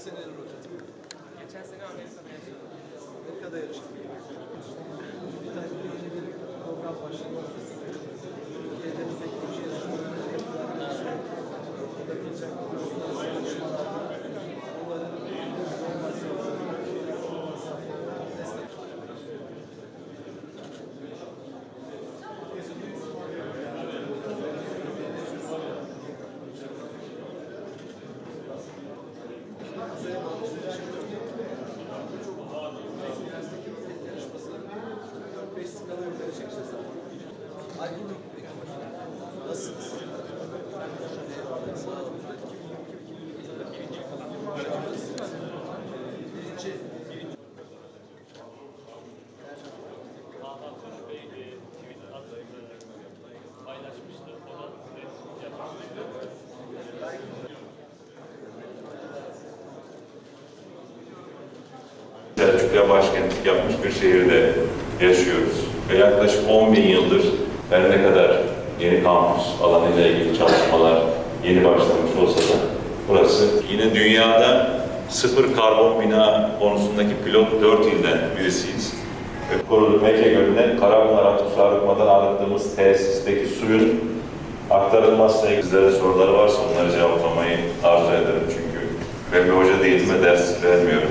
sene neler olacak? Geçen sene Amerika'da yaşadım. Amerika'da yaşadım. Selçuklu'ya başkentlik yapmış bir şehirde yaşıyoruz. Ve yaklaşık 10 bin yıldır her ne kadar yeni kampüs alanıyla ilgili çalışmalar yeni başlamış olsa da burası yine dünyada sıfır karbon bina konusundaki pilot 4 ilden birisiyiz. Ve kurulu Meke Gölü'ne Karabunlar Arıtma'dan arıttığımız tesisteki suyun aktarılmazsa sizlere soruları varsa onları cevaplamayı arzu ederim çünkü ben bir hoca değilim ve ders vermiyorum.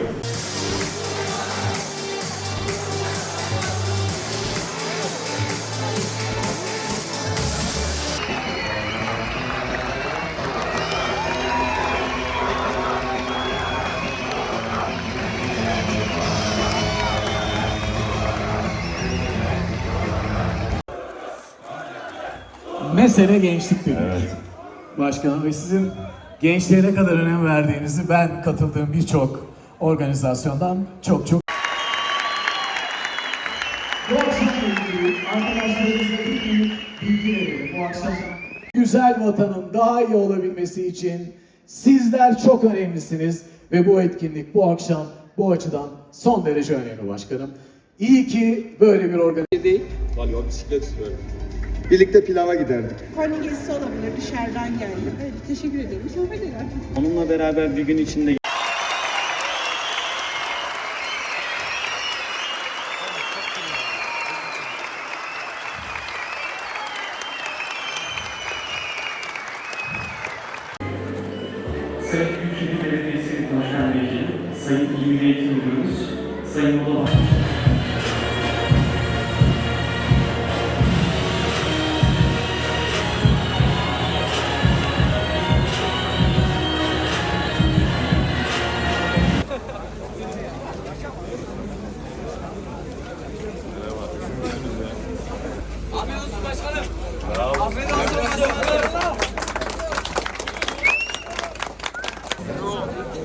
Mesele gençlik dedik. Evet. Başkanım ve sizin gençliğe ne kadar önem verdiğinizi ben katıldığım birçok organizasyondan çok çok Bu akşamla ilgili arkadaşlarımızla bir gün bilgi verelim. Bu akşam güzel vatanın daha iyi olabilmesi için sizler çok önemlisiniz ve bu etkinlik bu akşam bu açıdan son derece önemli başkanım. İyi ki böyle bir organizasyon Birlikte pilava giderdik. Konu gezisi olabilir, dışarıdan geldi. Evet, teşekkür ederim. Sohbet ederim. Onunla beraber bir gün içinde Sayın Büyükşehir Belediyesi Başkan Vekili, Sayın Eğitim Müdürümüz, Sayın Oda Başkanı.